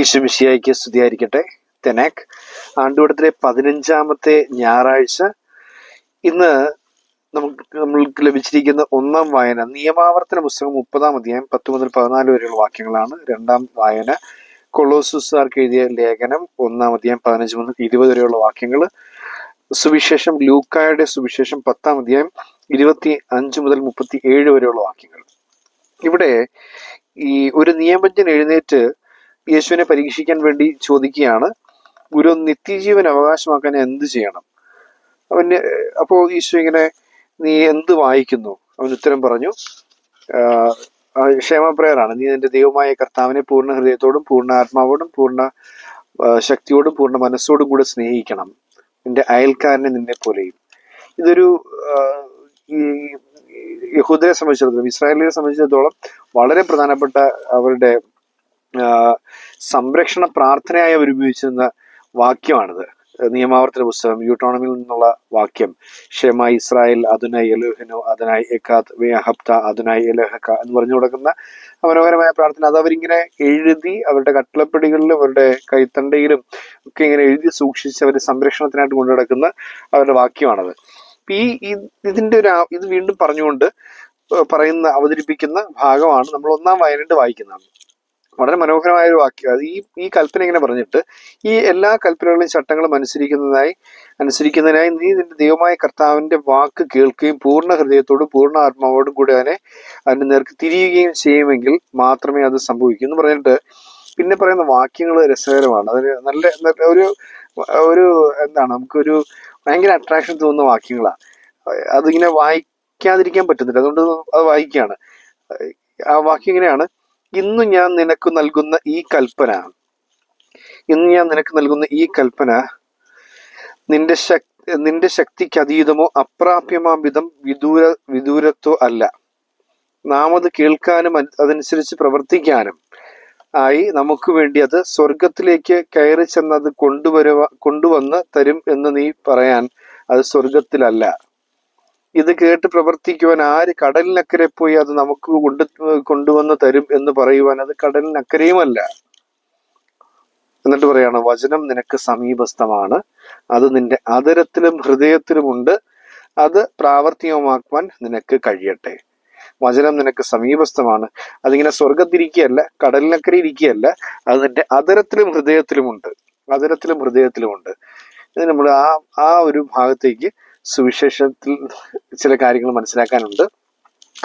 ഈശ്വമിഷിയായിക്ക് സ്തുതിയായിരിക്കട്ടെ. തെനാക് ആണ്ടുവടത്തിലെ പതിനഞ്ചാമത്തെ ഞായറാഴ്ച ഇന്ന് നമുക്ക് നമ്മൾക്ക് ലഭിച്ചിരിക്കുന്ന ഒന്നാം വായന നിയമാവർത്തന പുസ്തകം മുപ്പതാം അധ്യായം പത്ത് മുതൽ പതിനാല് വരെയുള്ള വാക്യങ്ങളാണ്. രണ്ടാം വായന കൊളോസുസാർക്ക് എഴുതിയ ലേഖനം ഒന്നാം അധ്യായം പതിനഞ്ച് മുതൽ ഇരുപത് വരെയുള്ള വാക്യങ്ങൾ സുവിശേഷം ലൂക്കായുടെ സുവിശേഷം പത്താം അധ്യായം ഇരുപത്തി അഞ്ച് മുതൽ മുപ്പത്തി ഏഴ് വരെയുള്ള വാക്യങ്ങൾ. ഇവിടെ ഈ ഒരു നിയമജ്ഞൻ എഴുന്നേറ്റ് യേശുവിനെ പരീക്ഷിക്കാൻ വേണ്ടി ചോദിക്കുകയാണ്. ഗുരു നിത്യജീവൻ അവകാശമാക്കാൻ എന്ത് ചെയ്യണം? അവന് അപ്പോ ഈശോ ഇങ്ങനെ നീ എന്ത് വായിക്കുന്നു? അവൻ ഉത്തരം പറഞ്ഞു. ക്ഷേമ പ്രേയറാണ്. നീ നിന്റെ ദൈവമായ കർത്താവിനെ പൂർണ ഹൃദയത്തോടും പൂർണ ആത്മാവോടും പൂർണ ശക്തിയോടും പൂർണ മനസ്സോടും കൂടെ സ്നേഹിക്കണം. നിന്റെ അയൽക്കാരനെ നിന്നെ പോലെയും. ഇതൊരു ഈ യഹൂദരെ സംബന്ധിച്ചിടത്തോളം ഇസ്രായേലിനെ സംബന്ധിച്ചിടത്തോളം വളരെ പ്രധാനപ്പെട്ട അവരുടെ സംരക്ഷണ പ്രാർത്ഥനയായി അവർ ഉപയോഗിച്ചിരുന്ന വാക്യമാണിത്. നിയമാവർത്തന പുസ്തകം യൂട്ടോണമിൽ നിന്നുള്ള വാക്യം. ഷെമ ഇസ്രായേൽ അതുനായി എലോഹനോ അതിനായി എക്കാത്ത് വേഹബ്ത അതിനായി എലഹക്ക എന്ന് പറഞ്ഞു കൊടുക്കുന്ന മനോഹരമായ പ്രാർത്ഥന. അത് അവരിങ്ങനെ എഴുതി അവരുടെ കട്ടിളപ്പടികളിലും അവരുടെ കൈത്തണ്ടയിലും ഒക്കെ ഇങ്ങനെ എഴുതി സൂക്ഷിച്ച് അവരുടെ സംരക്ഷണത്തിനായിട്ട് കൊണ്ടു നടക്കുന്ന അവരുടെ വാക്യമാണത്. ഈ ഇതിന്റെ ഒരു ഇത് വീണ്ടും പറഞ്ഞുകൊണ്ട് പറയുന്ന അവതരിപ്പിക്കുന്ന ഭാഗമാണ് നമ്മൾ ഒന്നാം വായനയിട്ട് വായിക്കുന്നത്. വളരെ മനോഹരമായ ഒരു വാക്യം. അത് ഈ ഈ കൽപ്പന ഇങ്ങനെ പറഞ്ഞിട്ട് ഈ എല്ലാ കൽപ്പനകളും ചട്ടങ്ങളും അനുസരിക്കുന്നതായി അനുസരിക്കുന്നതിനായി നീ നിന്റെ ദൈവമായ കർത്താവിന്റെ വാക്ക് കേൾക്കുകയും പൂർണ ഹൃദയത്തോടും പൂർണ ആത്മാവോടും കൂടി അതിനെ അതിന് നേർക്ക് തിരിയുകയും ചെയ്യുമെങ്കിൽ മാത്രമേ അത് സംഭവിക്കൂ എന്ന് പറഞ്ഞിട്ട് പിന്നെ പറയുന്ന വാക്യങ്ങൾ രസകരമാണ്. നല്ല നല്ല ഒരു ഒരു എന്താണ് നമുക്കൊരു ഭയങ്കര അട്രാക്ഷൻ തോന്നുന്ന വാക്യങ്ങളാണ്. അതിങ്ങനെ വായിക്കാതിരിക്കാൻ പറ്റുന്നില്ല. അതുകൊണ്ട് അത് വായിക്കുകയാണ്. ആ വാക്യം ഇങ്ങനെയാണ്. ഇന്ന് ഞാൻ നിനക്ക് നൽകുന്ന ഈ കൽപ്പന ഇന്ന് ഞാൻ നിനക്ക് നൽകുന്ന ഈ കൽപ്പന നിന്റെ ശക് നിന്റെ ശക്തിക്ക് അതീതമോ അപ്രാപ്യമാം വിധം വിദൂര വിദൂരത്തോ അല്ല. നാം അത് കേൾക്കാനും അത് അതനുസരിച്ച് പ്രവർത്തിക്കാനും ആയി നമുക്ക് വേണ്ടി അത് സ്വർഗത്തിലേക്ക് കയറി ചെന്ന് അത് കൊണ്ടുവരുവ കൊണ്ടുവന്ന് തരും എന്ന് നീ പറയാൻ അത് സ്വർഗത്തിലല്ല ഇത് കേട്ട് പ്രവർത്തിക്കുവാൻ ആര് കടലിനക്കരെ പോയി അത് നമുക്ക് കൊണ്ട് കൊണ്ടുവന്ന് തരും എന്ന് പറയുവാൻ അത് കടലിനക്കരയുമല്ല. എന്നിട്ട് പറയാണ് വചനം നിനക്ക് സമീപസ്ഥമാണ്. അത് നിന്റെ അതരത്തിലും ഹൃദയത്തിലുമുണ്ട് അത് പ്രാവർത്തികമാക്കുവാൻ നിനക്ക് കഴിയട്ടെ. വചനം നിനക്ക് സമീപസ്ഥമാണ്. അതിങ്ങനെ സ്വർഗത്തിരിക്കുകയല്ല കടലിനക്കരെ ഇരിക്കുകയല്ല അത് നിന്റെ അതരത്തിലും ഹൃദയത്തിലുമുണ്ട് അതരത്തിലും ഹൃദയത്തിലുമുണ്ട് ഇത് നമ്മൾ ആ ആ ഒരു ഭാഗത്തേക്ക് സുവിശേഷത്തിൽ ചില കാര്യങ്ങൾ മനസ്സിലാക്കാനുണ്ട്.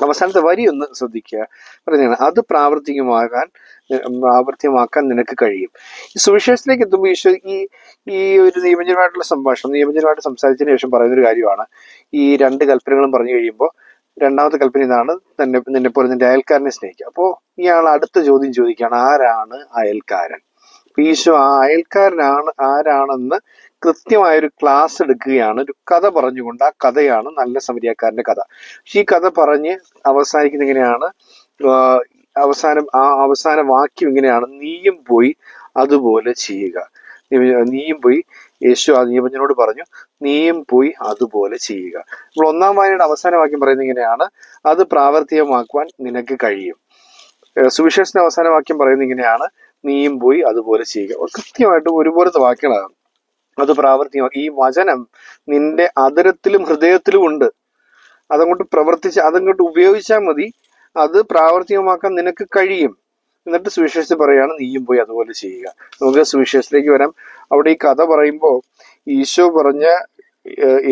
അവസാനത്തെ വരി ഒന്ന് ശ്രദ്ധിക്കുക. പറഞ്ഞാണ് അത് പ്രാവർത്തികമാകാൻ പ്രാവർത്തികമാക്കാൻ നിനക്ക് കഴിയും. ഈ സുവിശേഷത്തിലേക്ക് എത്തുമ്പോൾ ഈശോ ഈ ഈ ഒരു നിയമജനമായിട്ടുള്ള സംഭാഷണം നിയമജനമായിട്ട് സംസാരിച്ചതിന് ശേഷം പറയുന്നൊരു കാര്യമാണ്. ഈ രണ്ട് കൽപ്പനകളും പറഞ്ഞു കഴിയുമ്പോൾ രണ്ടാമത്തെ കൽപ്പന ഇതാണ് തന്നെ നിന്നെ പോലെ നിന്റെ അയൽക്കാരനെ സ്നേഹിക്കുക. അപ്പോൾ ഇയാൾ അടുത്ത ചോദ്യം ചോദിക്കുകയാണ് ആരാണ് അയൽക്കാരൻ? ഈശോ ആ അയൽക്കാരനാണ് ആരാണെന്ന് കൃത്യമായൊരു ക്ലാസ് എടുക്കുകയാണ്. ഒരു കഥ പറഞ്ഞുകൊണ്ട് ആ കഥയാണ് നല്ല സമരിയാക്കാരന്റെ കഥ. പക്ഷെ ഈ കഥ പറഞ്ഞ് അവസാനിക്കുന്ന എങ്ങനെയാണ്? അവസാനം ആ അവസാന വാക്യം ഇങ്ങനെയാണ്. നീയും പോയി അതുപോലെ ചെയ്യുക. നീയും പോയി യേശു ആ നിയമജനോട് പറഞ്ഞു നീയും പോയി അതുപോലെ ചെയ്യുക. നമ്മൾ ഒന്നാം വായനയുടെ അവസാന വാക്യം പറയുന്നത് ഇങ്ങനെയാണ്. അത് പ്രാവർത്തികമാക്കുവാൻ നിനക്ക് കഴിയും. സുവിശേഷന്റെ അവസാന വാക്യം പറയുന്നത് ഇങ്ങനെയാണ്. നീയും പോയി അതുപോലെ ചെയ്യുക. കൃത്യമായിട്ട് ഒരുപോലത്തെ വാക്യങ്ങളാണ്. അത് പ്രാവർത്തികമാക്കി ഈ വചനം നിന്റെ അതിരത്തിലും ഹൃദയത്തിലും ഉണ്ട്. അതങ്ങോട്ട് പ്രവർത്തിച്ച് അതങ്ങോട്ട് ഉപയോഗിച്ചാൽ മതി. അത് പ്രാവർത്തികമാക്കാൻ നിനക്ക് കഴിയും. എന്നിട്ട് സുവിശേഷത്തിൽ പറയുകയാണ് നീയും പോയി അതുപോലെ ചെയ്യുക. നമുക്ക് സുവിശേഷത്തിലേക്ക് വരാം. അവിടെ ഈ കഥ പറയുമ്പോൾ ഈശോ പറഞ്ഞ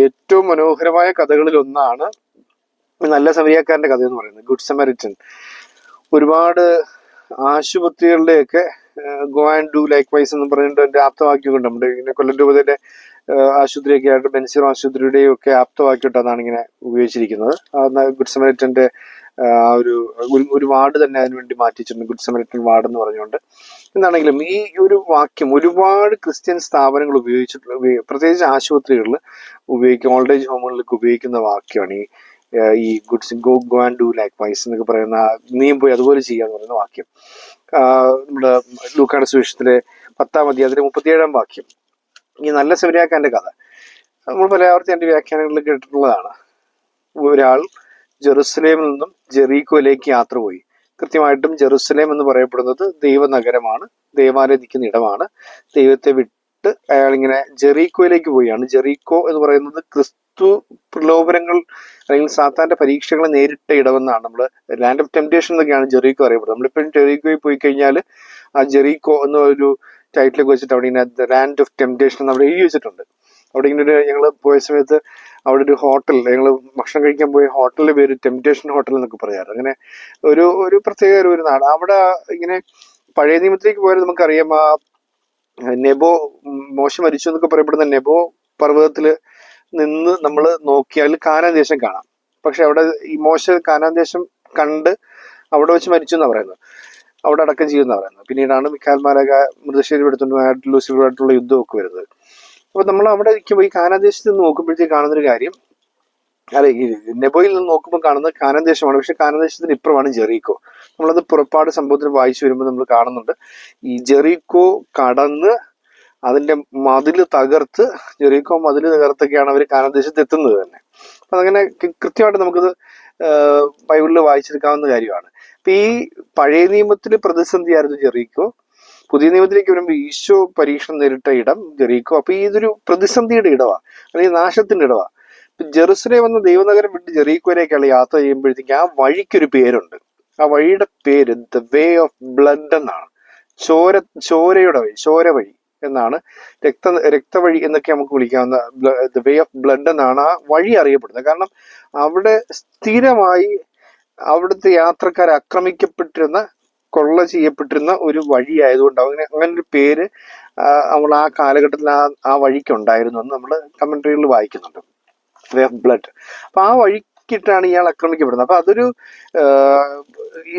ഏറ്റവും മനോഹരമായ കഥകളിൽ ഒന്നാണ് നല്ല സമരിയാക്കാരന്റെ കഥ എന്ന് പറയുന്നത് ഗുഡ് സമരിറ്റൻ. ഒരുപാട് ആശുപത്രികളുടെയൊക്കെ go and do likewise എന്ന് പറഞ്ഞിട്ട് ഒരു ആപ്തവാക്യമൊക്കെ നമ്മുടെ ഇങ്ങനെ കൊല്ലം രൂപതയുടെ ആശുപത്രിയൊക്കെ ആയിട്ട് ബെൻസിറോ ആശുപത്രിയുടെയും ഒക്കെ ആപ്തവാക്യമായിട്ട് അതാണ് ഇങ്ങനെ ഉപയോഗിച്ചിരിക്കുന്നത്. ഗുഡ് സമരറ്റന്റെ ആ ഒരു ഒരു- വാർഡ് തന്നെ അതിനുവേണ്ടി മാറ്റിച്ചിട്ടുണ്ട് ഗുഡ് സമരറ്റൻ വാർഡ് എന്ന് പറഞ്ഞുകൊണ്ട്. എന്താണെങ്കിലും ഈ ഒരു വാക്യം ഒരുപാട് ക്രിസ്ത്യൻ സ്ഥാപനങ്ങൾ ഉപയോഗിച്ചിട്ടുള്ള പ്രത്യേകിച്ച് ആശുപത്രികളിൽ ഉപയോഗിക്കും ഓൾഡ് ഏജ് ഹോമുകളിലൊക്കെ ഉപയോഗിക്കുന്ന വാക്യമാണ് ഈ ഈ goods go go and do likewise എന്നൊക്കെ പറയുന്ന നീയും പോയി അതുപോലെ ചെയ്യാന്ന് പറയുന്ന വാക്യം. നമ്മുടെ ലൂക്കാട് സുവിശേഷത്തിലെ പത്താം അധ്യായത്തിലെ മുപ്പത്തിയേഴാം വാക്യം. ഈ നല്ല സെമിനാക്കാന്റെ കഥ. നമ്മൾ പല ആവർത്തി എന്റെ വ്യാഖ്യാനങ്ങളിൽ കേട്ടിട്ടുള്ളതാണ്. ഒരാൾ ജെറുസലേമിൽ നിന്നും ജെറീക്കോയിലേക്ക് യാത്ര പോയി. കൃത്യമായിട്ടും ജെറുസലേം എന്ന് പറയപ്പെടുന്നത് ദൈവനഗരമാണ്. ദൈവാരാധിക്കുന്ന ഇടമാണ്. ദൈവത്തെ വിട്ട് അയാൾ ഇങ്ങനെ ജെറീക്കോയിലേക്ക് പോവുകയാണ്. ജെറീക്കോ എന്ന് പറയുന്നത് ക്രിസ്തു പ്രലോഭനങ്ങൾ അല്ലെങ്കിൽ സാത്താന്റെ പരീക്ഷകളെ നേരിട്ട ഇടവെന്നാണ് നമ്മൾ ലാൻഡ് ഓഫ് ടെംപ്റ്റേഷൻ എന്നൊക്കെയാണ് ജെറീക്കോ അറിയപ്പെടുന്നത്. നമ്മളിപ്പോഴും ജെറീക്കോയിൽ പോയി കഴിഞ്ഞാൽ ആ ജെറീക്കോ എന്ന ഒരു ടൈറ്റിലൊക്കെ വെച്ചിട്ട് അവിടെ ഇങ്ങനെ ലാൻഡ് ഓഫ് ടെംപ്റ്റേഷൻ നമ്മൾ എഴുതി വെച്ചിട്ടുണ്ട്. അവിടെ ഇങ്ങനെ ഒരു ഞങ്ങൾ പോയ സമയത്ത് അവിടെ ഒരു ഹോട്ടൽ ഞങ്ങൾ ഭക്ഷണം കഴിക്കാൻ പോയ ഹോട്ടലിന്റെ പേര് ടെംപ്റ്റേഷൻ ഹോട്ടൽ എന്നൊക്കെ പറയാറ്. അങ്ങനെ ഒരു ഒരു പ്രത്യേക ഒരു നാട്. അവിടെ ഇങ്ങനെ പഴയ നിയമത്തിലേക്ക് പോയാൽ നമുക്കറിയാം ആ നെബോ മോശം മരിച്ചു എന്നൊക്കെ പറയപ്പെടുന്ന നെബോ പർവതത്തിൽ നിന്ന് നമ്മൾ നോക്കിയാൽ കാനാൻ ദേശം കാണാം. പക്ഷെ അവിടെ ഈ മോശ കാനാൻ ദേശം കണ്ട് അവിടെ വെച്ച് മരിച്ചു എന്നാണ് പറയുന്നത്. അവിടെ അടക്കം ചെയ്യുന്ന പറയുന്നത്. പിന്നീടാണ് മിക്കാൽ മാലക മൃതശരീരം എടുത്തുകൊണ്ട് ലൂസിഫറുമായിട്ടുള്ള യുദ്ധമൊക്കെ വരുന്നത്. അപ്പൊ നമ്മൾ അവിടെ ഈ കാനാദേശത്ത് നിന്ന് നോക്കുമ്പോഴത്തേക്ക് കാണുന്നൊരു കാര്യം അല്ല ഈ നെബോയിൽ നിന്ന് നോക്കുമ്പോൾ കാണുന്നത് കാനാൻ ദേശമാണ്. പക്ഷെ കാനാൻ ദേശത്തിന് ഇപ്പുറമാണ് ജെറീക്കോ. നമ്മളത് പുറപ്പാട് സംഭവത്തിന് വായിച്ചു വരുമ്പോൾ നമ്മൾ കാണുന്നുണ്ട്. ഈ ജെറീക്കോ കടന്ന് അതിന്റെ മതിൽ തകർത്ത് ജെറീക്കോ മതിൽ തകർത്തൊക്കെയാണ് അവർ കാനാൻ ദേശത്ത് എത്തുന്നത് തന്നെ. അപ്പൊ അതങ്ങനെ കൃത്യമായിട്ട് നമുക്കത് ബൈബിളിൽ വായിച്ചെടുക്കാവുന്ന കാര്യമാണ്. അപ്പൊ ഈ പഴയ നിയമത്തിൽ പ്രതിസന്ധിയായിരുന്നു ജെറീക്കോ. പുതിയ നിയമത്തിലേക്ക് വരുമ്പോൾ ഈശോ പരീക്ഷണം നേരിട്ട ഇടം ജെറീക്കോ. അപ്പൊ ഈ ഇതൊരു പ്രതിസന്ധിയുടെ ഇടവാ. അല്ലെങ്കിൽ നാശത്തിന്റെ ഇടവാ. ജെറുസലേം എന്ന ദൈവനഗരം വിട്ട് ജെറീക്കോയിലേക്കുള്ള യാത്ര ചെയ്യുമ്പോഴത്തേക്ക് ആ വഴിക്കൊരു പേരുണ്ട്. ആ വഴിയുടെ പേര് ദ വേ ഓഫ് ബ്ലഡ് എന്നാണ്. ചോര ചോരയുടെ വഴി ചോര വഴി എന്നാണ്. രക്ത രക്തവഴി എന്നൊക്കെ നമുക്ക് വിളിക്കാവുന്ന ദ വേ ഓഫ് ബ്ലഡ് എന്നാണ് ആ വഴി അറിയപ്പെടുന്നത്. കാരണം അവിടെ സ്ഥിരമായി അവിടുത്തെ യാത്രക്കാർ ആക്രമിക്കപ്പെട്ടിരുന്ന കൊള്ള ചെയ്യപ്പെട്ടിരുന്ന ഒരു വഴി ആയതുകൊണ്ട് അങ്ങനെ അങ്ങനെ ഒരു പേര് നമ്മൾ ആ കാലഘട്ടത്തിൽ ആ ആ വഴിക്ക് ഉണ്ടായിരുന്നു എന്ന് നമ്മൾ കമന്ററികളിൽ വായിക്കുന്നുണ്ട്. വേ ഓഫ് ബ്ലഡ് അപ്പൊ ആ വഴിക്കിട്ടാണ് ഇയാൾ ആക്രമിക്കപ്പെടുന്നത്. അപ്പൊ അതൊരു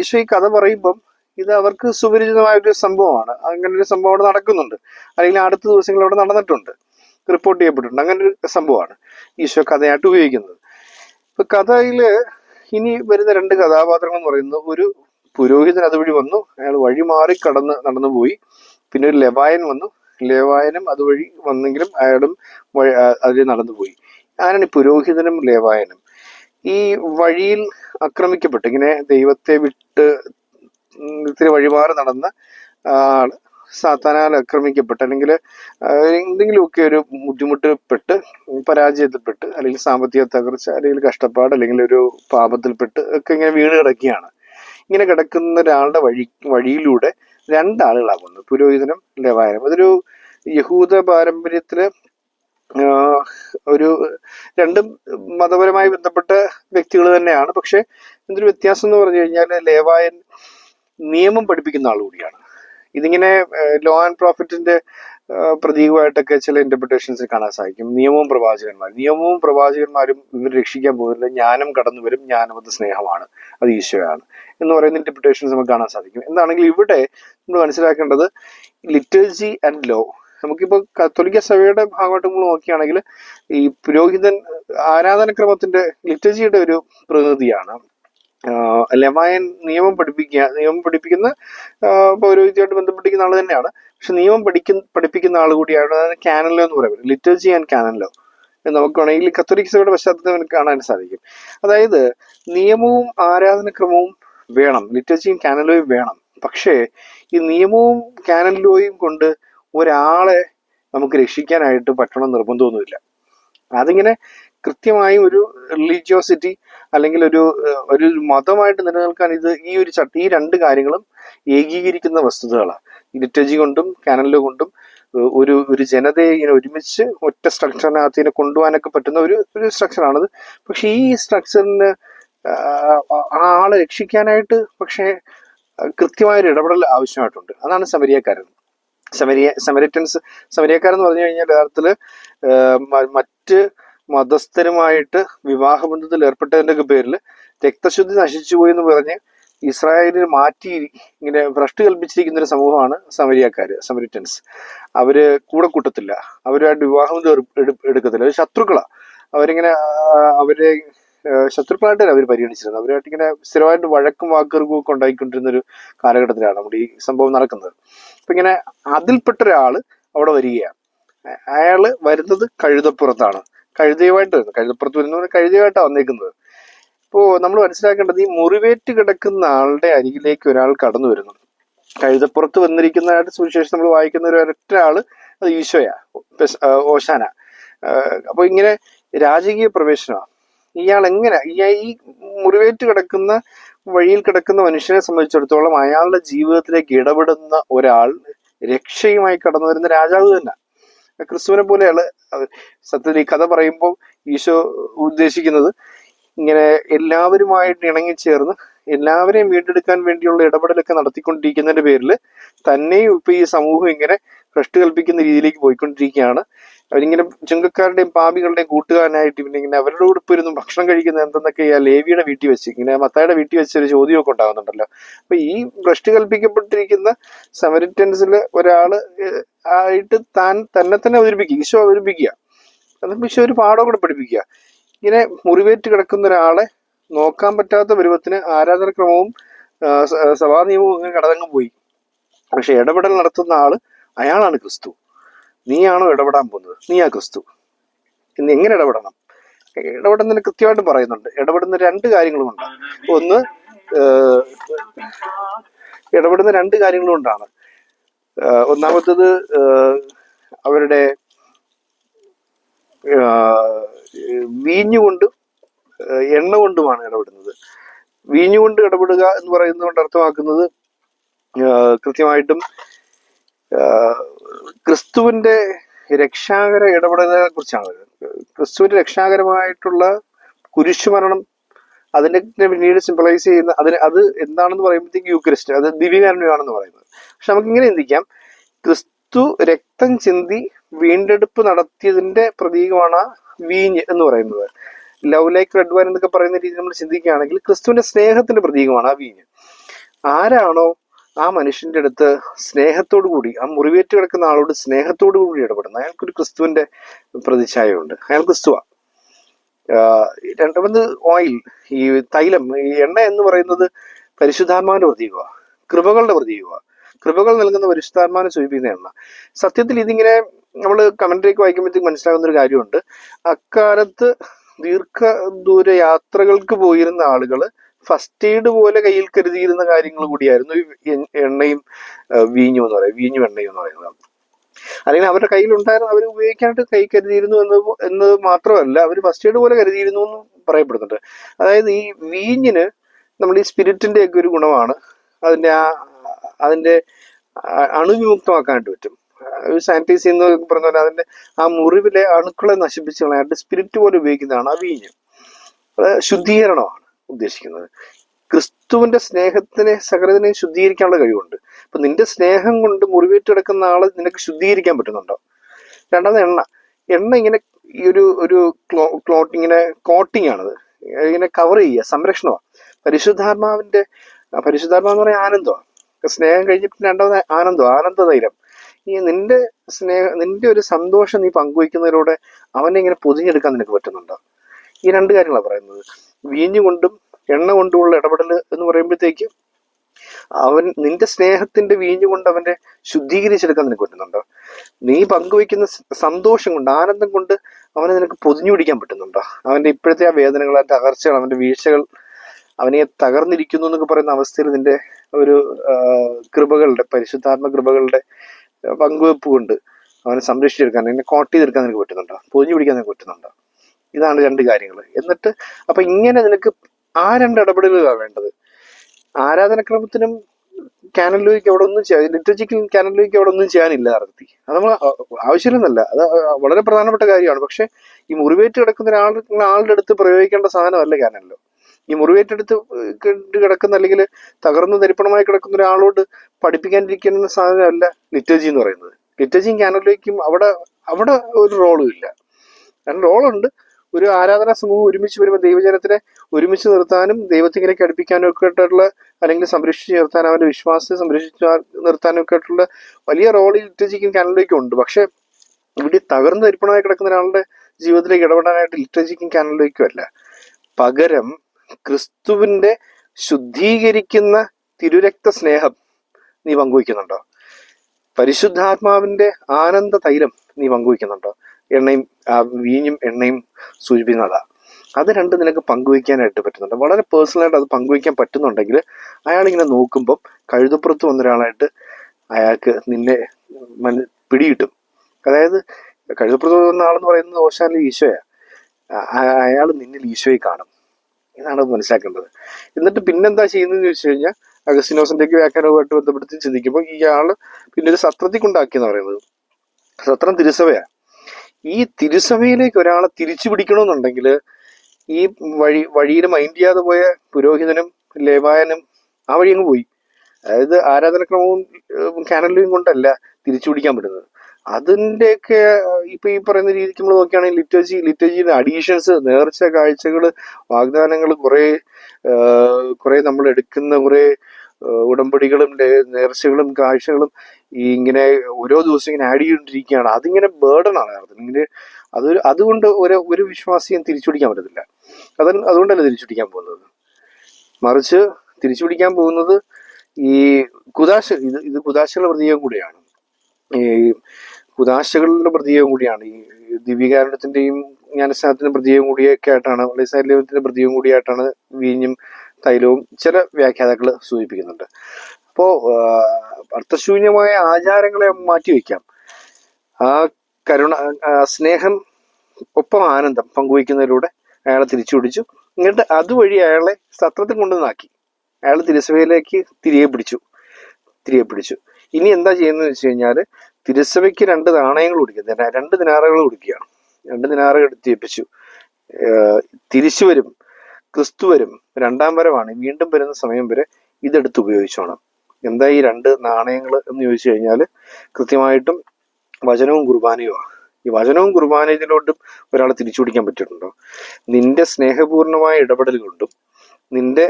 ഈശോ ഈ കഥ പറയുമ്പം ഇത് അവർക്ക് സുപരിചിതമായ ഒരു സംഭവമാണ്. അങ്ങനെ ഒരു സംഭവം അവിടെ നടക്കുന്നുണ്ട്. അല്ലെങ്കിൽ അടുത്ത ദിവസങ്ങൾ അവിടെ നടന്നിട്ടുണ്ട്. റിപ്പോർട്ട് ചെയ്യപ്പെട്ടിട്ടുണ്ട്. അങ്ങനെ ഒരു സംഭവമാണ് ഈശോ കഥയായിട്ട് ഉപയോഗിക്കുന്നത്. ഇപ്പൊ കഥയിൽ ഇനി വരുന്ന രണ്ട് കഥാപാത്രങ്ങൾ എന്ന് പറയുന്നത് ഒരു പുരോഹിതൻ അതുവഴി വന്നു. അയാൾ വഴി മാറി കടന്ന് നടന്നുപോയി. പിന്നെ ഒരു ലെവായൻ വന്നു. ലേവായനും അതുവഴി വന്നെങ്കിലും അയാളും അതിൽ നടന്നുപോയി. ആരാണ് പുരോഹിതനും ലേവായനും. ഈ വഴിയിൽ ആക്രമിക്കപ്പെട്ടു. ഇങ്ങനെ ദൈവത്തെ വിട്ട് ഇത്തിരി വഴിമാറി നടന്ന ആൾ സാത്താനാൽ ആക്രമിക്കപ്പെട്ട്. അല്ലെങ്കിൽ എന്തെങ്കിലുമൊക്കെ ഒരു ബുദ്ധിമുട്ടിൽപ്പെട്ട് പരാജയത്തിൽപ്പെട്ട് അല്ലെങ്കിൽ സാമ്പത്തിക തകർച്ച അല്ലെങ്കിൽ കഷ്ടപ്പാട് അല്ലെങ്കിൽ ഒരു പാപത്തിൽപ്പെട്ട് ഒക്കെ ഇങ്ങനെ വീണ് കിടക്കുകയാണ്. ഇങ്ങനെ കിടക്കുന്ന ഒരാളുടെ വഴി വഴിയിലൂടെ രണ്ടാളുകളാകുന്നു. പുരോഹിതനും ലവായനും. അതൊരു യഹൂദ പാരമ്പര്യത്തിൽ ഒരു രണ്ടും മതപരമായി ബന്ധപ്പെട്ട വ്യക്തികൾ തന്നെയാണ്. പക്ഷെ എന്തൊരു വ്യത്യാസം എന്ന് പറഞ്ഞു കഴിഞ്ഞാൽ ലേവായൻ നിയമം പഠിപ്പിക്കുന്ന ആൾ കൂടിയാണ്. ഇതിങ്ങനെ ലോ ആൻഡ് പ്രോഫിറ്റിന്റെ പ്രതീകമായിട്ടൊക്കെ ചില ഇന്റർപ്രിട്ടേഷൻസ് കാണാൻ സാധിക്കും. നിയമവും പ്രവാചകന്മാർ നിയമവും പ്രവാചകന്മാരും ഇവർ രക്ഷിക്കാൻ പോകുന്നില്ല. ജ്ഞാനം കടന്നു വരും. ജ്ഞാനം അത് സ്നേഹമാണ്. അത് ഈശോയാണ് എന്ന് പറയുന്ന ഇന്റർപ്രിട്ടേഷൻസ് നമുക്ക് കാണാൻ സാധിക്കും. എന്താണെങ്കിൽ ഇവിടെ നമ്മൾ മനസ്സിലാക്കേണ്ടത് ലിറ്റേജി ആൻഡ് ലോ നമുക്കിപ്പോൾ കത്തോലിക്ക സഭയുടെ ഭാഗമായിട്ട് നമ്മൾ നോക്കുകയാണെങ്കിൽ ഈ പുരോഹിതൻ ആരാധനക്രമത്തിന്റെ ലിറ്റജിയുടെ ഒരു പ്രതിനിധിയാണ്. ലെമായൻ നിയമം പഠിപ്പിക്കുക നിയമം പഠിപ്പിക്കുന്ന പൗരോഹിത്യമായിട്ട് ബന്ധപ്പെട്ടിരിക്കുന്ന ആൾ തന്നെയാണ്. പക്ഷെ നിയമം പഠിക്കുന്ന പഠിപ്പിക്കുന്ന ആൾ കൂടിയാണ് അതായത് കാനലോ എന്ന് പറയുന്നത്. ലിറ്റർജി ആൻഡ് എന്ന് നമുക്ക് വേണമെങ്കിൽ കത്തോലിക്ക സഭയുടെ പശ്ചാത്തലത്തിൽ കാണാൻ സാധിക്കും. അതായത് നിയമവും ആരാധനക്രമവും വേണം. ലിറ്റർജിയും കാനലോയും വേണം. പക്ഷേ ഈ നിയമവും കാനലോയും കൊണ്ട് ഒരാളെ നമുക്ക് രക്ഷിക്കാനായിട്ട് പറ്റണം നിർബന്ധമൊന്നുമില്ല. അതിങ്ങനെ കൃത്യമായി ഒരു റിലീജിയോസിറ്റി അല്ലെങ്കിൽ ഒരു ഒരു മതമായിട്ട് നിലനിൽക്കാൻ ഇത് ഈ ഒരു ചട്ട ഈ രണ്ട് കാര്യങ്ങളും ഏകീകരിക്കുന്ന വസ്തുതകളാണ് ലിറ്റജി കൊണ്ടും കാനലിൽ കൊണ്ടും ഒരു ഒരു ജനതയെ ഇങ്ങനെ ഒരുമിച്ച് ഒറ്റ സ്ട്രക്ചറിനകത്ത് ഇതിനെ കൊണ്ടുപോകാനൊക്കെ പറ്റുന്ന ഒരു ഒരു സ്ട്രക്ചറാണത് പക്ഷെ ഈ സ്ട്രക്ചറിന് ആളെ രക്ഷിക്കാനായിട്ട് പക്ഷേ കൃത്യമായൊരു ഇടപെടൽ ആവശ്യമായിട്ടുണ്ട്. അതാണ് സമരിയക്കാരൻ. സമരിയ സമരിറ്റൻസ് സമരിയക്കാരെന്ന് പറഞ്ഞു കഴിഞ്ഞാൽ യഥാർത്ഥത്തിൽ മറ്റ് മതസ്ഥരുമായിട്ട് വിവാഹബന്ധത്തിൽ ഏർപ്പെട്ടതിന്റെ ഒക്കെ പേരിൽ രക്തശുദ്ധി നശിച്ചു പോയി എന്ന് പറഞ്ഞ് ഇസ്രായേലിൽ മാറ്റി ഇങ്ങനെ ഭ്രഷ്ട് കൽപ്പിച്ചിരിക്കുന്ന ഒരു സമൂഹമാണ് സമരിയക്കാര് സമരിറ്റൻസ്. അവർ കൂടെ കൂട്ടത്തില്ല. അവരുമായിട്ട് വിവാഹം എടുക്കത്തില്ല. അവർ ശത്രുക്കളാ. അവരിങ്ങനെ അവരെ ശത്രുക്കളായിട്ടല്ല അവർ പരിഗണിച്ചിരുന്നത് അവരുമായിട്ട് ഇങ്ങനെ സ്ഥിരമായിട്ട് വഴക്കും വാക്കുകളും ഒക്കെ ഉണ്ടായിക്കൊണ്ടിരുന്ന ഒരു കാലഘട്ടത്തിലാണ് നമ്മുടെ ഈ സംഭവം നടക്കുന്നത്. അപ്പൊ ഇങ്ങനെ അതിൽപ്പെട്ട ഒരാൾ അവിടെ വരികയാണ്. അയാൾ വരുന്നത് കഴുതപ്പുറത്താണ്. കഴുതയുമായിട്ട് വരുന്നത് കഴുതപ്പുറത്ത് വരുന്ന കഴുതയുമായിട്ടാണ് വന്നേക്കുന്നത്. ഇപ്പോൾ നമ്മൾ മനസ്സിലാക്കേണ്ടത് ഈ മുറിവേറ്റ് കിടക്കുന്ന ആളുടെ അരികിലേക്ക് ഒരാൾ കടന്നു വരുന്നു. കഴുതപ്പുറത്ത് വന്നിരിക്കുന്നതായിട്ട് സുവിശേഷം നമ്മൾ വായിക്കുന്ന ഒരു ഒരൊറ്റ ആൾ അത് ഈശോയാ ഓശാന. അപ്പോൾ ഇങ്ങനെ രാജകീയ പ്രവേശനമാണ് ഇയാൾ എങ്ങനെ ഈ- മുറിവേറ്റ് കിടക്കുന്ന വഴിയിൽ കിടക്കുന്ന മനുഷ്യനെ സംബന്ധിച്ചിടത്തോളം അയാളുടെ ജീവിതത്തിലേക്ക് ഇടപെടുന്ന ഒരാൾ രക്ഷയുമായി കടന്നു വരുന്ന രാജാവ് തന്നെ. ക്രിസ്തുവിനെ പോലെയാണ് സത്യത്തിൽ ഈ കഥ പറയുമ്പോൾ ഈശോ ഉദ്ദേശിക്കുന്നത് ഇങ്ങനെ എല്ലാവരുമായിട്ട് ഇണങ്ങി ഇണങ്ങിച്ചേർന്ന് എല്ലാവരെയും വീണ്ടെടുക്കാൻ വേണ്ടിയുള്ള ഇടപെടലൊക്കെ നടത്തിക്കൊണ്ടിരിക്കുന്നതിന്റെ പേരിൽ തന്നെയും ഇപ്പൊ ഈ സമൂഹം ഇങ്ങനെ ഭ്രഷ്ട് കൽപ്പിക്കുന്ന രീതിയിലേക്ക് പോയിക്കൊണ്ടിരിക്കുകയാണ്. അവരിങ്ങനെ ചുങ്കക്കാരുടെയും പാപികളുടെയും കൂട്ടുകാരനായിട്ട് പിന്നെ ഇങ്ങനെ അവരുടെ കൂടെ ഇപ്പൊ ഇരുന്ന് ഭക്ഷണം കഴിക്കുന്നത് എന്തെന്നൊക്കെ ആ ലേവിയുടെ വീട്ടിൽ വെച്ച് ഇങ്ങനെ മത്തായുടെ വീട്ടിൽ വെച്ച് ഒരു ചോദ്യമൊക്കെ ഉണ്ടാകുന്നുണ്ടല്ലോ. അപ്പൊ ഈ ഭ്രഷ്ട് കൽപ്പിക്കപ്പെട്ടിരിക്കുന്ന സമരിറ്റൻസിൽ ഒരാൾ ആയിട്ട് താൻ തന്നെ തന്നെ അവതരിപ്പിക്കുക ഈശോ അവതരിപ്പിക്കുക. അതും ഈശോ ഒരു പാഠം കൂടെ പഠിപ്പിക്കുക. ഇങ്ങനെ മുറിവേറ്റ് കിടക്കുന്ന ഒരാളെ നോക്കാൻ പറ്റാത്ത പരുവത്തിന് ആരാധനക്രമവും സഭാ നിയമവും ഇങ്ങനെ പോയി. പക്ഷെ ഇടപെടൽ നടത്തുന്ന ആൾ അയാളാണ് ക്രിസ്തു. നീയാണോ ഇടപെടാൻ പോകുന്നത്? നീയാ ക്രിസ്തു. ഇന്ന് എങ്ങനെ ഇടപെടണം? ഇടപെടുന്നതിന് കൃത്യമായിട്ട് പറയുന്നുണ്ട്. ഇടപെടുന്ന രണ്ട് കാര്യങ്ങളുമുണ്ട് ഒന്ന് ഇടപെടുന്ന രണ്ട് കാര്യങ്ങളും കൊണ്ടാണ്. ഏഹ്, ഒന്നാമത്തത് അവരുടെ വീഞ്ഞുകൊണ്ടും എണ്ണ കൊണ്ടുമാണ് ഇടപെടുന്നത്. വീഞ്ഞുകൊണ്ട് ഇടപെടുക എന്ന് പറയുന്നത് കൊണ്ട് അർത്ഥമാക്കുന്നത് കൃത്യമായിട്ടും ക്രിസ്തുവിന്റെ രക്ഷാകര ഇടപെടലിനെ കുറിച്ചാണ്. ക്രിസ്തുവിന്റെ രക്ഷാകരമായിട്ടുള്ള കുരിശുമരണം അതിനെ പിന്നീട് സിംപ്ലൈസ് ചെയ്യുന്ന അതിന് അത് എന്താണെന്ന് പറയുമ്പോഴത്തേക്ക് യൂക്രിസ്റ്റ് അത് ദിവ്യകാരുണ്യമാണെന്ന് പറയുന്നത്. പക്ഷെ നമുക്ക് ഇങ്ങനെ ചിന്തിക്കാം. ക്രിസ്തു രക്തം ചിന്തി വീണ്ടെടുപ്പ് നടത്തിയതിന്റെ പ്രതീകമാണ് വീഞ്ഞ് എന്ന് പറയുന്നത്. ലവ് ലൈക്ക് റെഡ് വൈൻ എന്നൊക്കെ പറയുന്ന രീതിയിൽ നമ്മൾ ചിന്തിക്കുകയാണെങ്കിൽ ക്രിസ്തുവിന്റെ സ്നേഹത്തിന്റെ പ്രതീകമാണ് ആ വീഞ്ഞ്. ആരാണോ ആ മനുഷ്യന്റെ അടുത്ത് സ്നേഹത്തോടു കൂടി ആ മുറിവേറ്റ് കിടക്കുന്ന ആളോട് സ്നേഹത്തോടു കൂടി ഇടപെടുന്നു. അയാൾക്കൊരു ക്രിസ്തുവിന്റെ പ്രതിച്ഛായുണ്ട് അയാൾ ക്രിസ്തുവ. രണ്ടാമത് ഓയിൽ ഈ തൈലം ഈ എണ്ണ എന്ന് പറയുന്നത് പരിശുദ്ധാത്മാവിന്റെ പ്രതീകമാണ് കൃപകളുടെ പ്രതീകമാണ് കൃപകൾ നൽകുന്ന പരിശുദ്ധാത്മാവിനെ സൂചിപ്പിക്കുന്ന എണ്ണ. സത്യത്തിൽ ഇതിങ്ങനെ നമ്മൾ കമന്ററിക്ക് വായിക്കുമ്പോഴത്തേക്ക് മനസ്സിലാകുന്ന ഒരു കാര്യമുണ്ട്. അക്കാലത്ത് ദീർഘദൂര യാത്രകൾക്ക് പോയിരുന്ന ആളുകൾ ഫസ്റ്റ് എയ്ഡ് പോലെ കയ്യിൽ കരുതിയിരുന്ന കാര്യങ്ങൾ കൂടിയായിരുന്നു ഈ എണ്ണയും വീഞ്ഞും എന്ന് പറയുന്നത് വീഞ്ഞും എണ്ണയും എന്ന് പറയുന്നത്. അല്ലെങ്കിൽ അവരുടെ കയ്യിൽ കയ്യിലുണ്ടായിരുന്ന അവർ ഉപയോഗിക്കാനായിട്ട് കൈ കരുതിയിരുന്നു എന്ന് എന്നത് മാത്രമല്ല അവർ ഫസ്റ്റ് എയ്ഡ് പോലെ കരുതിയിരുന്നു എന്ന് പറയപ്പെടുന്നുണ്ട്. അതായത് ഈ വീഞ്ഞിന് നമ്മൾ ഈ സ്പിരിറ്റിന്റെ ഒക്കെ ഒരു ഗുണമാണ്. അതിന്റെ ആ അതിന്റെ ആ- അണുവിമുക്തമാക്കാനായിട്ട് പറ്റും. സാനിറ്റൈസ് ചെയ്യുന്ന പറഞ്ഞ പോലെ അതിന്റെ ആ മുറിവിലെ അണുക്കളെ നശിപ്പിച്ച് കളയാനായിട്ട് സ്പിരിറ്റ് പോലെ ഉപയോഗിക്കുന്നതാണ് ആ വീഞ്ഞ്. അത് ശുദ്ധീകരണമാണ്. ഉദ്ദേശിക്കുന്നത്. ക്രിസ്തുവിന്റെ സ്നേഹത്തിനെ സകലതിനെ ശുദ്ധീകരിക്കാനുള്ള കഴിവുണ്ട്. അപ്പൊ നിന്റെ സ്നേഹം കൊണ്ട് മുറിവേറ്റ് കിടക്കുന്ന ആളെ നിനക്ക് ശുദ്ധീകരിക്കാൻ പറ്റുന്നുണ്ടോ? രണ്ടാമത് എണ്ണ. എണ്ണ ഇങ്ങനെ ഈ ഒരു ഒരു ക്ലോ ക്ലോട്ട് ഇങ്ങനെ കോട്ടിങ് ആണത്. ഇങ്ങനെ കവർ ചെയ്യുക സംരക്ഷണമാണ് പരിശുദ്ധാത്മാവിന്റെ പരിശുദ്ധാത്മാവെന്ന് പറയാൻ ആനന്ദമാണ്. സ്നേഹം കഴിഞ്ഞിട്ട് രണ്ടാമത് ആനന്ദം ആനന്ദതൈലം. ഈ നിന്റെ സ്നേഹ നിന്റെ ഒരു സന്തോഷം നീ പങ്കുവയ്ക്കുന്നതിലൂടെ അവനെ ഇങ്ങനെ പൊതിഞ്ഞെടുക്കാൻ നിനക്ക് പറ്റുന്നുണ്ടോ? ഈ രണ്ട് കാര്യങ്ങളാണ് പറയുന്നത്. വീഞ്ഞു കൊണ്ടും എണ്ണ കൊണ്ടുമുള്ള ഇടപെടൽ എന്ന് പറയുമ്പോഴത്തേക്ക് അവൻ നിന്റെ സ്നേഹത്തിന്റെ വീഞ്ഞു കൊണ്ട് അവന്റെ ശുദ്ധീകരിച്ചെടുക്കാൻ നിനക്ക് പറ്റുന്നുണ്ടോ? നീ പങ്കുവയ്ക്കുന്ന സന്തോഷം കൊണ്ട് ആനന്ദം കൊണ്ട് അവനെ നിനക്ക് പൊതിഞ്ഞു പിടിക്കാൻ പറ്റുന്നുണ്ടോ? അവന്റെ ഇപ്പോഴത്തെ ആ വേദനകൾ ആ തകർച്ചകൾ അവന്റെ വീഴ്ചകൾ അവനെ തകർന്നിരിക്കുന്നു എന്നൊക്കെ പറയുന്ന അവസ്ഥയിൽ നിന്റെ ഒരു കൃപകളുടെ പരിശുദ്ധാത്മ കൃപകളുടെ പങ്കുവെപ്പ് കൊണ്ട് അവനെ സംരക്ഷിച്ചെടുക്കാൻ എന്നെ കോട്ട് ചെയ്തെടുക്കാൻ നിനക്ക് പറ്റുന്നുണ്ടോ? പൊതിഞ്ഞു പിടിക്കാൻ നിനക്ക് പറ്റുന്നുണ്ടോ? ഇതാണ് രണ്ട് കാര്യങ്ങൾ. എന്നിട്ട് അപ്പൊ ഇങ്ങനെ നിനക്ക് ആ രണ്ട് ഇടപെടലുകളാണ് വേണ്ടത്. ആരാധനക്രമത്തിനും ക്യാനലിലേക്ക് അവിടെ ഒന്നും ചെയ്യാൻ ലിറ്റർജിക്കൽ ക്യാനലിലേക്ക് അവിടെ ഒന്നും ചെയ്യാനില്ല അർത്ഥി അത് നമ്മൾ ആവശ്യമില്ലെന്നല്ല. അത് വളരെ പ്രധാനപ്പെട്ട കാര്യമാണ്. പക്ഷെ ഈ മുറിവേറ്റ് കിടക്കുന്ന ഒരാൾ ആളുടെ അടുത്ത് പ്രയോഗിക്കേണ്ട സാധനമല്ല ക്യാനലിലോ ഈ മുറിവേറ്റെടുത്ത് കിടക്കുന്ന അല്ലെങ്കിൽ തകർന്ന് തരിപ്പണമായി കിടക്കുന്ന ഒരാളോട് പഠിപ്പിക്കാനിരിക്കുന്ന സാധനമല്ല ലിറ്റർജി എന്ന് പറയുന്നത്. ലിറ്റർജിയും ക്യാനലിലേക്കും അവിടെ അവിടെ ഒരു റോളും ഇല്ല. കാരണം റോളുണ്ട് ഒരു ആരാധനാ സമൂഹം ഒരുമിച്ച് വരുമ്പോൾ ദൈവജനത്തിനെ ഒരുമിച്ച് നിർത്താനും ദൈവത്തിലേക്ക് അടുപ്പിക്കാനും ഒക്കെ ആയിട്ടുള്ള അല്ലെങ്കിൽ സംരക്ഷിച്ച് നിർത്താൻ അവന്റെ വിശ്വാസത്തെ സംരക്ഷിച്ച് നിർത്താനും ഒക്കെ ആയിട്ടുള്ള വലിയ റോൾ ഈ ലിറ്റർജിക്കും കാനലയ്ക്കും ഉണ്ട്. പക്ഷെ ഇവിടെ തകർന്ന് തരിപ്പണമായി കിടക്കുന്ന ഒരാളുടെ ജീവിതത്തിലേക്ക് ഇടപെടാനായിട്ട് ലിറ്റർജിക്കും കാനലിലേക്കും അല്ല പകരം ക്രിസ്തുവിന്റെ ശുദ്ധീകരിക്കുന്ന തിരുരക്ത സ്നേഹം നീ പങ്കുവയ്ക്കുന്നുണ്ടോ? പരിശുദ്ധാത്മാവിന്റെ ആനന്ദ തൈലം നീ പങ്കുവയ്ക്കുന്നുണ്ടോ? എണ്ണയും വീഞ്ഞും എണ്ണയും സൂചിപ്പിക്കുന്നതാണ് അത് രണ്ട് നിനക്ക് പങ്കുവയ്ക്കാനായിട്ട് പറ്റുന്നുണ്ട്. വളരെ പേഴ്സണലായിട്ട് അത് പങ്കുവയ്ക്കാൻ പറ്റുന്നുണ്ടെങ്കിൽ അയാളിങ്ങനെ നോക്കുമ്പം കഴുതപ്പുറത്ത് വന്ന ഒരാളായിട്ട് അയാൾക്ക് നിന്നെ മന പിടികിട്ടും. അതായത് കഴുതപ്പുറത്ത് വന്ന ആളെന്ന് പറയുന്നത് ഓശാനിൽ ഈശോയാ. അയാൾ നിന്നിൽ ഈശോയെ കാണും. എന്നാണ് മനസ്സിലാക്കേണ്ടത്. എന്നിട്ട് പിന്നെന്താ ചെയ്യുന്നതെന്ന് ചോദിച്ചു കഴിഞ്ഞാൽ അഗസ്റ്റിനോസിന്റെയൊക്കെ വ്യാഖ്യാനവുമായിട്ട് ബന്ധപ്പെടുത്തി ചിന്തിക്കുമ്പോൾ ഇയാൾ പിന്നെ ഒരു സത്രത്തിൽ കൊണ്ടാക്കിയെന്ന് പറയുന്നത്. സത്രം തിരുസഭയാ. ഈ തിരുസഭയിലേക്ക് ഒരാളെ തിരിച്ചു പിടിക്കണമെന്നുണ്ടെങ്കിൽ ഈ വഴി വഴിയിൽ മൈൻഡ് ചെയ്യാതെ പോയ പുരോഹിതനും ലേവായനും ആ വഴി അങ്ങ് പോയി. അതായത് ആരാധനക്രമവും കാനലും കൊണ്ടല്ല തിരിച്ചു പിടിക്കാൻ പറ്റുന്നത്. അതിന്റെയൊക്കെ ഇപ്പൊ ഈ പറയുന്ന രീതിക്ക് നമ്മൾ നോക്കുകയാണെങ്കിൽ ലിറ്റർജി ലിറ്റർജിയുടെ അഡീഷൻസ് നേർച്ച കാഴ്ചകൾ വാഗ്ദാനങ്ങൾ കുറേ കുറേ നമ്മൾ എടുക്കുന്ന കുറെ ഉടമ്പടികളും നേർച്ചകളും കാഴ്ചകളും ഈ ഇങ്ങനെ ഓരോ ദിവസം ഇങ്ങനെ ആഡ് ചെയ്തുകൊണ്ടിരിക്കുകയാണ് അതിങ്ങനെ യഥാർത്ഥത്തിൽ ഇങ്ങനെ അത് അതുകൊണ്ട് ഒരു ഒരു വിശ്വാസിയും തിരിച്ചുപിടിക്കാൻ പറ്റത്തില്ല. അത് അതുകൊണ്ടല്ല തിരിച്ചുപിടിക്കാൻ പോകുന്നത്? മറിച്ച് തിരിച്ചുപിടിക്കാൻ പോകുന്നത് ഈ കുദാശ ഇത് ഇത് കുദാശകളുടെ പ്രതീകം കൂടിയാണ്. ഈ കുദാശകളുടെ പ്രതീകം കൂടിയാണ്. ഈ ദിവ്യകാരണത്തിന്റെയും ജ്ഞാനസ്ഥാനത്തിന്റെ പ്രതീകം കൂടിയൊക്കെ ആയിട്ടാണ് ലൈസാല്യത്തിന്റെ പ്രതീകം കൂടിയായിട്ടാണ് വീഞ്ഞും തൈലവും ചില വ്യാഖ്യാതാക്കൾ സൂചിപ്പിക്കുന്നുണ്ട്. അപ്പോ അർത്ഥശൂന്യമായ ആചാരങ്ങളെ മാറ്റിവെക്കാം. ആ കരുണ സ്നേഹം ഒപ്പം ആനന്ദം പങ്കുവയ്ക്കുന്നതിലൂടെ അയാളെ തിരിച്ചു പിടിച്ചു എന്നിട്ട് അതുവഴി അയാളെ സത്രത്തിൽ കൊണ്ടുവന്നാക്കി. അയാൾ തിരുസഭയിലേക്ക് തിരികെ പിടിച്ചു. തിരികെ പിടിച്ചു. ഇനി എന്താ ചെയ്യുന്നത് വെച്ച് കഴിഞ്ഞാൽ തിരുസഭയ്ക്ക് രണ്ട് നാണയങ്ങൾ കൊടുക്കുക രണ്ട് ദിനാറുകൾ കൊടുക്കുകയാണ് രണ്ട് ദിനാറുകൾ എടുത്തേപ്പിച്ചു തിരിച്ചു വരും ക്രിസ്തു വരും. രണ്ടാം വരവാണ്. വീണ്ടും വരുന്ന സമയം വരെ ഇതെടുത്ത് ഉപയോഗിച്ചോണം. എന്താ ഈ രണ്ട് നാണയങ്ങൾ എന്ന് ചോദിച്ചു കഴിഞ്ഞാൽ കൃത്യമായിട്ടും വചനവും കുർബാനയുമാണ് ഈ വചനവും കുർബാനയിലോട്ടും ഒരാളെ തിരിച്ചു പിടിക്കാൻ പറ്റിയിട്ടുണ്ടോ? നിന്റെ സ്നേഹപൂർണമായ ഇടപെടൽ കൊണ്ടും നിന്റെ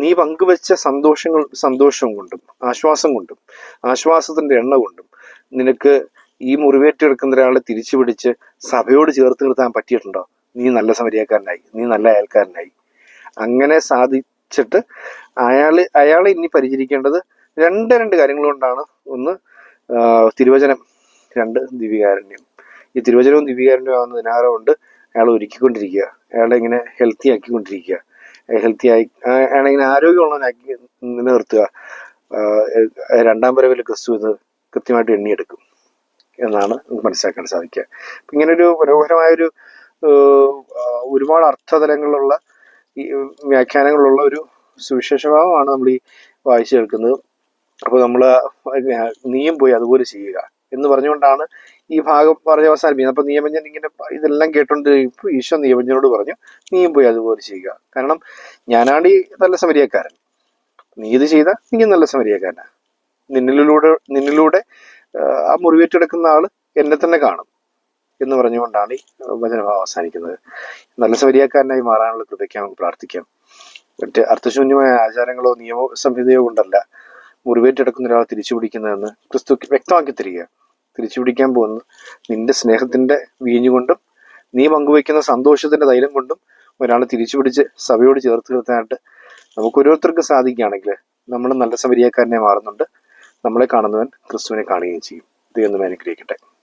നീ പങ്കുവെച്ച സന്തോഷങ്ങൾ സന്തോഷം കൊണ്ടും ആശ്വാസം കൊണ്ടും ആശ്വാസത്തിന്റെ എണ്ണ കൊണ്ടും നിനക്ക് ഈ മുറിവേറ്റെടുക്കുന്ന ഒരാളെ തിരിച്ചു പിടിച്ച് സഭയോട് ചേർത്ത് നിർത്താൻ പറ്റിയിട്ടുണ്ടോ? നീ നല്ല സമരിയാക്കാരനായി നീ നല്ല അയൽക്കാരനായി. അങ്ങനെ സാധിച്ചിട്ട് അയാൾ അയാളെ ഇനി പരിചരിക്കേണ്ടത് രണ്ട് രണ്ട് കാര്യങ്ങൾ കൊണ്ടാണ്. ഒന്ന് തിരുവചനം. രണ്ട് ദിവ്യകാരുണ്യം. ഈ തിരുവചനവും ദിവ്യകാരുണ്യവും ആവുന്ന ദിനാരമുണ്ട് അയാൾ ഒരുക്കിക്കൊണ്ടിരിക്കുക. അയാളെ ഇങ്ങനെ ഹെൽത്തി ആക്കിക്കൊണ്ടിരിക്കുക. ഹെൽത്തി ആയി അയാളെ ഇങ്ങനെ ആരോഗ്യമുള്ളവനാക്കി ഏ, രണ്ടാം വരവിൽ ക്രിസ്തു ഇത് കൃത്യമായിട്ട് എണ്ണിയെടുക്കും എന്നാണ് നമുക്ക് മനസ്സിലാക്കാൻ സാധിക്കുക. ഇങ്ങനെ ഒരു മനോഹരമായൊരു ഒരു ഒരുപാട് അർത്ഥതലങ്ങളുള്ള ഈ വ്യാഖ്യാനങ്ങളുള്ള ഒരു സുവിശേഷഭാവമാണ് നമ്മൾ ഈ വായിച്ചു കേൾക്കുന്നത് അപ്പോൾ നമ്മൾ നീയും പോയി അതുപോലെ ചെയ്യുക എന്ന് പറഞ്ഞുകൊണ്ടാണ് ഈ ഭാഗം പറഞ്ഞ് അവസാനിപ്പിക്കുന്നത്. അപ്പോൾ നിയമജ്ഞൻ ഇങ്ങനെ ഇതെല്ലാം കേട്ടുകൊണ്ട് ഈശോ നിയമജ്ഞനോട് പറഞ്ഞു നീയും പോയി അതുപോലെ ചെയ്യുക. കാരണം ഞാനാണ് ഈ നല്ല സമരിയക്കാരൻ. നീ ഇത് ചെയ്ത നീ നല്ല സമരിയക്കാരനാ. നിന്നിലൂടെ നിന്നിലൂടെ ആ മുറിവേറ്റെടുക്കുന്ന ആൾ എന്നെ തന്നെ കാണും. എന്ന് പറഞ്ഞുകൊണ്ടാണ് ഈ വചനം അവസാനിക്കുന്നത്. നല്ല സമരിയാക്കാരനായി മാറാനുള്ള കൃപയ്ക്ക് നമുക്ക് പ്രാർത്ഥിക്കാം. മറ്റ് അർത്ഥശൂന്യമായ ആചാരങ്ങളോ നിയമ സംഹിതയോ കൊണ്ടല്ല മുറിവേറ്റെടുക്കുന്ന ഒരാളെ തിരിച്ചു പിടിക്കുന്നതെന്ന് ക്രിസ്തു വ്യക്തമാക്കി തരിക. തിരിച്ചു പിടിക്കാൻ പോകുന്നത് നിന്റെ സ്നേഹത്തിന്റെ വീഞ്ഞുകൊണ്ടും നീ പങ്കുവയ്ക്കുന്ന സന്തോഷത്തിന്റെ തൈലം കൊണ്ടും ഒരാളെ തിരിച്ചു പിടിച്ച് സഭയോട് ചേർത്ത് നിർത്താനായിട്ട് നമുക്ക് ഓരോരുത്തർക്കും സാധിക്കുകയാണെങ്കിൽ നമ്മൾ നല്ല സമരിയാക്കാരനെ മാറുന്നുണ്ട്. നമ്മളെ കാണുന്നവൻ ക്രിസ്തുവിനെ കാണുകയും ചെയ്യും. ദൈവം അനുഗ്രഹിക്കട്ടെ.